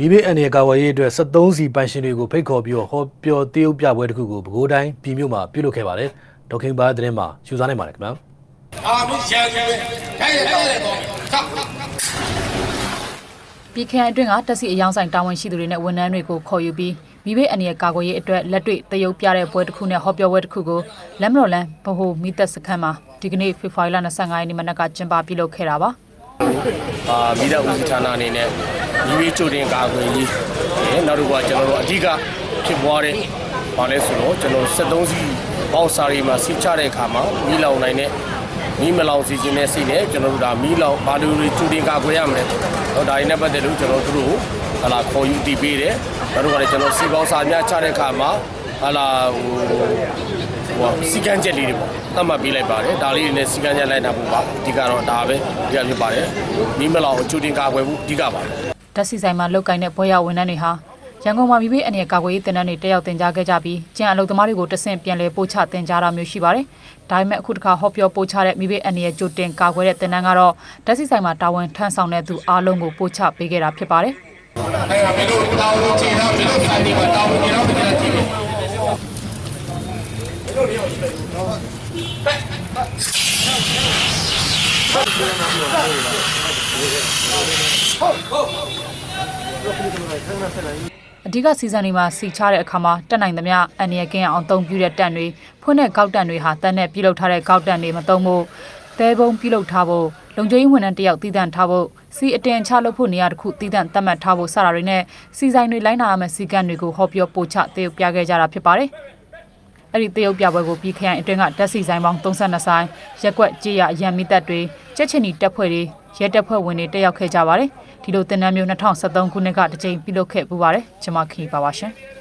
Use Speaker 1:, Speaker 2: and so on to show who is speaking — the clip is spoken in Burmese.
Speaker 1: မိဘေးအန်ရကာဝယ်ရေးအတွက်73စီပိုင်ရှင်တွေကိုဖိတ်ခေါ်ပြီးတော့ဟောပြောတရုပ်ပြပွဲတစ်ခုကိုပဲခူးတိုင်းပြည်မြို့မှာပြုလုပ်ခဲ့ပါတယ်ဒေါက်ခင်ပါသတင်းမှာယူစားနိုင်ပါတယ်ခင်ဗျာ
Speaker 2: အာမင်းရှာကြည့်ခိုင်းရတော့လေတော့ချက်
Speaker 3: ပြည်ခရိုင်အတွင်းကတက်စီအယောင်ဆိုင်တာဝန်ရှိသူတွေနဲ့ဝန်ထမ်းတွေကိုခေါ်ယူပြီးမိဘအန္တရာယ်ကာကွယ်ရေးအတွက်လက်တွေ့တရုပ်ပြတဲ့ပွဲတစ်ခုနဲ့ဟောပြောပွဲတစ်ခုကိုလမ်းမတော်လန်းဗဟိုမိသက်စခန်းမှာဒီကနေ့ဖေဖော်ဝါရီလ25ရက်နေ့မနက်ကကျင်းပပြုလုပ်ခဲ့တာပါ
Speaker 4: အာမိသားဦးစီးဌာနအနေနဲ့ ညီဝေးချိုတင်ကာကွယ်ရေးအဲနောက်တစ်ခုကကျွန်တော်တို့အဓိကဖြစ်ပွားတဲ့ဘာလဲဆိုတော့ကျွန်တော်73စီပေါက်စာရီမှာစီချတဲ့အခါမှာမီးလောင်နိုင်တဲ့မီးမလောင်စီခြင်းနဲ့စိတ်နဲ့ကျွန်တော်တို့ဒါမီးလောင်ဘာလို့ချိုတင်ကာကွယ်ရမလဲတော့ဒါရင်းနဲ့ပတ်သက်လို့ကျွန်တော်တို့ကိုဟလာခေါ်ယူတည်ပေးတယ်နောက်တစ်ခုကလည်းကျွန်တော်စီပေါက်စာများချတဲ့အခါမှာဟလာဟို ဟိုစီကန်းချက်လေးတွေပေါ့သတ်မှတ်ပေးလိုက်ပါတယ်ဒါလေးတွေနဲ့စီကန်းချက်လိုက်တာပေါ့ပါအဓိကတော့ဒါပဲအဓိကဖြစ်ပါတယ်မီးမလောင်ချိုတင်ကာကွယ်ဖို့အဓိကပါတယ်
Speaker 3: တက်စီဆိုင်မှာလုတ်ကိုင်းတဲ့ဘွဲရဝန်ထမ်းတွေဟာရန်ကုန်မှာမိဘအန္တရာယ်ကာကွယ်ရေးတင်နန်းတွေတက်ရောက်တင်ကြားခဲ့ကြပြီးကျန်အလုပ်သမားတွေကိုတဆင့်ပြန်လည်ပို့ချတင်ကြားတာမျိုးရှိပါတယ်။ဒါပေမဲ့အခုတစ်ခါဟောပြောပို့ချတဲ့မိဘအန္တရာယ်ကြိုတင်ကာကွယ်တဲ့တင်နန်းကတော့တက်စီဆိုင်မှာတာဝန်ထမ်းဆောင်တဲ့သူအားလုံးကိုပို့ချပေးခဲ့တာဖြစ်ပါတယ်။
Speaker 2: အဲ့ဒါမင်းတို့တောင်းလို့ချိန်တော့မင်းတို့ဆိုင်ဒီမှာတောင်းလို့တော့မင်းတို့ကြည့်လို့
Speaker 3: အဓိကစီဇန်တွေမှာစီချတဲ့အခါမှာတက်နိုင်သမျှအန်ရကင်းအောင်အသုံးပြုတဲ့တက်တွေဖွင့်တဲ့ကောက်တက်တွေဟာတက်နဲ့ပြုလုပ်ထားတဲ့ကောက်တက်တွေမသုံးဖို့သဲပုံပြုလုပ်ထားဖို့လုံခြုံရေးဝန်ထမ်းတယောက်တည်တံ့ထားဖို့စီအတင်ချလုပ်ဖို့နေရာတစ်ခုတည်တံ့သတ်မှတ်ထားဖို့စတာတွေနဲ့စီဆိုင်တွေလိုင်းနာရမယ့်စီကံတွေကိုဟောပြောပို့ချတည်ပြခဲ့ကြတာဖြစ်ပါတယ်။ အဲ့ဒီတရုတ်ပြပွဲကိုပြီးခရိုင်အတွင်းကတက်စီဆိုင်ပေါင်း32ဆိုင်ရက်ကွက်ကြေးရအရန်မိသက်တွေကြက်ချင်နီတက်ဖွဲ့တွေရဲတက်ဖွဲ့ဝင်တွေတက်ရောက်ခဲ့ကြပါတယ်။ဒီလိုတင်နန်းမျိုး2023ခုနှစ်ကတစ်ကြိမ်ပြုလုပ်ခဲ့ပူပါတယ်။ကျွန်မခီပါပါရှင်။